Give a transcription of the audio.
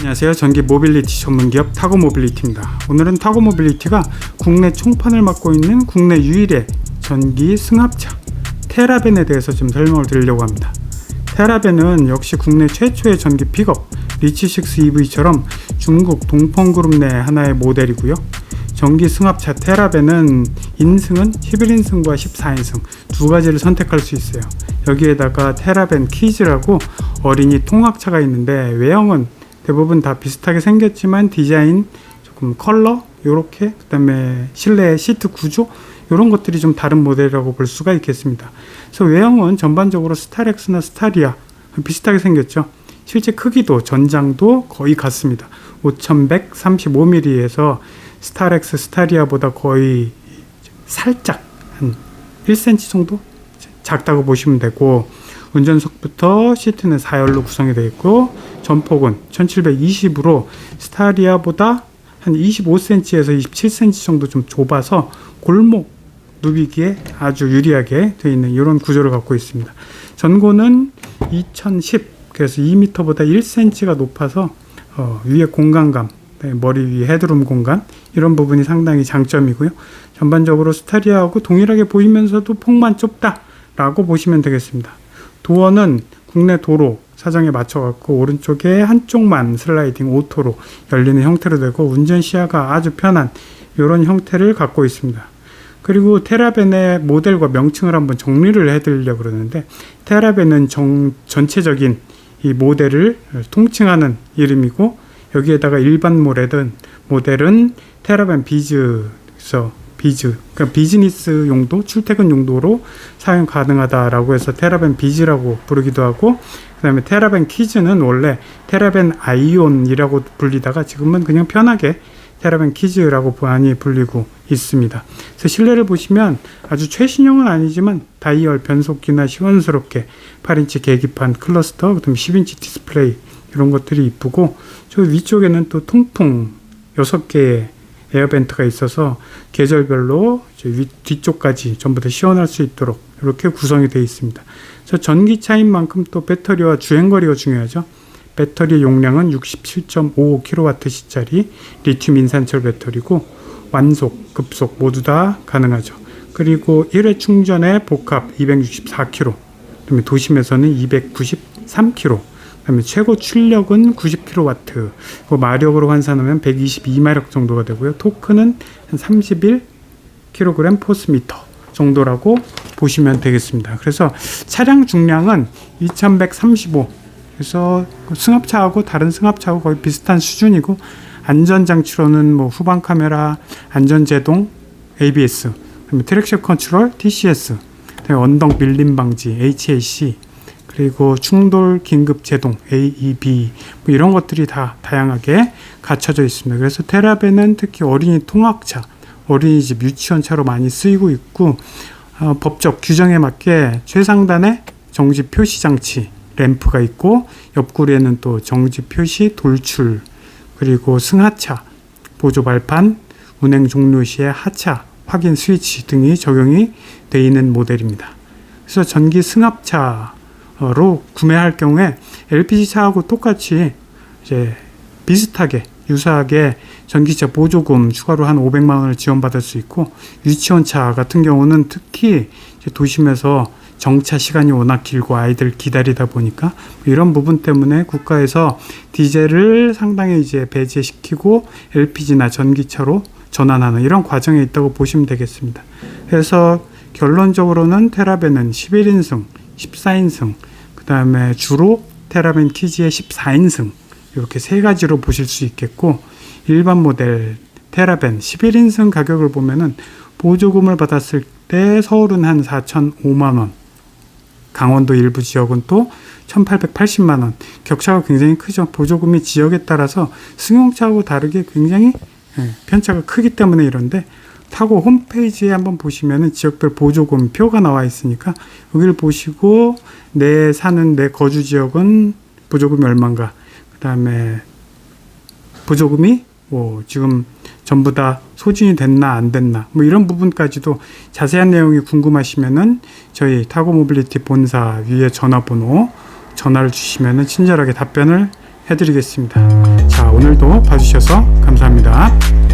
안녕하세요. 전기 모빌리티 전문기업 타고 모빌리티입니다. 오늘은 타고 모빌리티가 국내 총판을 맡고 있는 국내 유일의 전기 승합차 테라벤에 대해서 좀 설명을 드리려고 합니다. 테라벤은 역시 국내 최초의 전기 픽업 리치6 EV처럼 중국 동펑그룹 내 하나의 모델이고요. 전기 승합차 테라벤은 인승은 11인승과 14인승 두 가지를 선택할 수 있어요. 여기에다가 테라벤 키즈라고 어린이 통학차가 있는데 외형은 대부분 다 비슷하게 생겼지만 디자인 조금 컬러 요렇게 그 다음에 실내 시트 구조 이런 것들이 좀 다른 모델이라고 볼 수가 있겠습니다. 그래서 외형은 전반적으로 스타렉스나 스타리아 비슷하게 생겼죠. 실제 크기도 전장도 거의 같습니다. 5135mm에서 스타렉스 스타리아보다 거의 살짝 한 1cm 정도 작다고 보시면 되고 운전석부터 시트는 4열로 구성이 되어 있고 전폭은 1720으로 스타리아보다 한 25cm에서 27cm 정도 좀 좁아서 골목 누비기에 아주 유리하게 되어 있는 이런 구조를 갖고 있습니다. 전고는 2010 그래서 2m보다 1cm가 높아서 어, 위에 공간감 네, 머리 위 헤드룸 공간 이런 부분이 상당히 장점이고요. 전반적으로 스타리아하고 동일하게 보이면서도 폭만 좁다라고 보시면 되겠습니다. 도어는 국내 도로 사정에 맞춰갖고 오른쪽에 한쪽만 슬라이딩 오토로 열리는 형태로 되고 운전 시야가 아주 편한 이런 형태를 갖고 있습니다. 그리고 테라벤의 모델과 명칭을 한번 정리를 해드리려고 그러는데 테라벤은 정, 전체적인 이 모델을 통칭하는 이름이고 여기에다가 일반 모델은 모델은 테라벤 비즈에서 비즈 그러니까 비즈니스 용도 출퇴근 용도로 사용 가능하다라고 해서 테라벤 비즈라고 부르기도 하고 그 다음에 테라벤 키즈는 원래 테라벤 아이온이라고 불리다가 지금은 그냥 편하게 테라벤 키즈라고 많이 불리고 있습니다. 그래서 실내를 보시면 아주 최신형은 아니지만 다이얼 변속기나 시원스럽게 8인치 계기판 클러스터 그다음 10인치 디스플레이 이런 것들이 이쁘고 저 위쪽에는 또 통풍 6개의 에어벤트가 있어서 계절별로 위, 뒤쪽까지 전부 다 시원할 수 있도록 이렇게 구성이 되어 있습니다. 그래서 전기차인 만큼 또 배터리와 주행거리가 중요하죠. 배터리 용량은 67.55kWh짜리 리튬 인산철 배터리고 완속, 급속 모두 다 가능하죠. 그리고 1회 충전에 복합 264kW, 그다음에 도심에서는 293kW, 그다음에 최고 출력은 90kW, 그 마력으로 환산하면 122마력 정도가 되고요. 토크는 한 31kg 포스미터 정도라고 보시면 되겠습니다. 그래서 차량 중량은 2135. 그래서 승합차하고 다른 승합차하고 거의 비슷한 수준이고 안전 장치로는 뭐 후방 카메라, 안전 제동, ABS, 그다음에 트랙션 컨트롤, TCS, 언덕 밀림 방지, HAC, 그리고 충돌 긴급 제동 AEB 뭐 이런 것들이 다 다양하게 갖춰져 있습니다. 그래서 테라벤은 특히 어린이 통학차, 어린이집 유치원 차로 많이 쓰이고 있고 어, 법적 규정에 맞게 최상단에 정지 표시 장치 램프가 있고 옆구리에는 또 정지 표시 돌출 그리고 승하차 보조 발판 운행 종료 시에 하차 확인 스위치 등이 적용이 되어 있는 모델입니다. 그래서 전기 승합차 로 구매할 경우에 LPG 차하고 똑같이 이제 비슷하게 유사하게 전기차 보조금 추가로 한 500만 원을 지원받을 수 있고 유치원 차 같은 경우는 특히 도심에서 정차 시간이 워낙 길고 아이들 기다리다 보니까 이런 부분 때문에 국가에서 디젤을 상당히 이제 배제시키고 LPG나 전기차로 전환하는 이런 과정에 있다고 보시면 되겠습니다. 그래서 결론적으로는 테라벤은 11인승, 14인승, 그 다음에 주로 테라벤 키즈의 14인승 이렇게 세 가지로 보실 수 있겠고 일반 모델 테라벤 11인승 가격을 보면은 보조금을 받았을 때 서울은 한 4,005만 원, 강원도 일부 지역은 또 1,880만 원. 격차가 굉장히 크죠. 보조금이 지역에 따라서 승용차하고 다르게 굉장히 예, 편차가 크기 때문에 이런데 타고 홈페이지에 한번 보시면은 지역별 보조금 표가 나와 있으니까 여기를 보시고 내 사는 내 거주 지역은 보조금이 얼마인가 그다음에 보조금이 뭐 지금 전부 다 소진이 됐나 안 됐나 뭐 이런 부분까지도 자세한 내용이 궁금하시면은 저희 타고 모빌리티 본사 위에 전화번호 전화를 주시면은 친절하게 답변을 해드리겠습니다. 자, 오늘도 봐주셔서 감사합니다.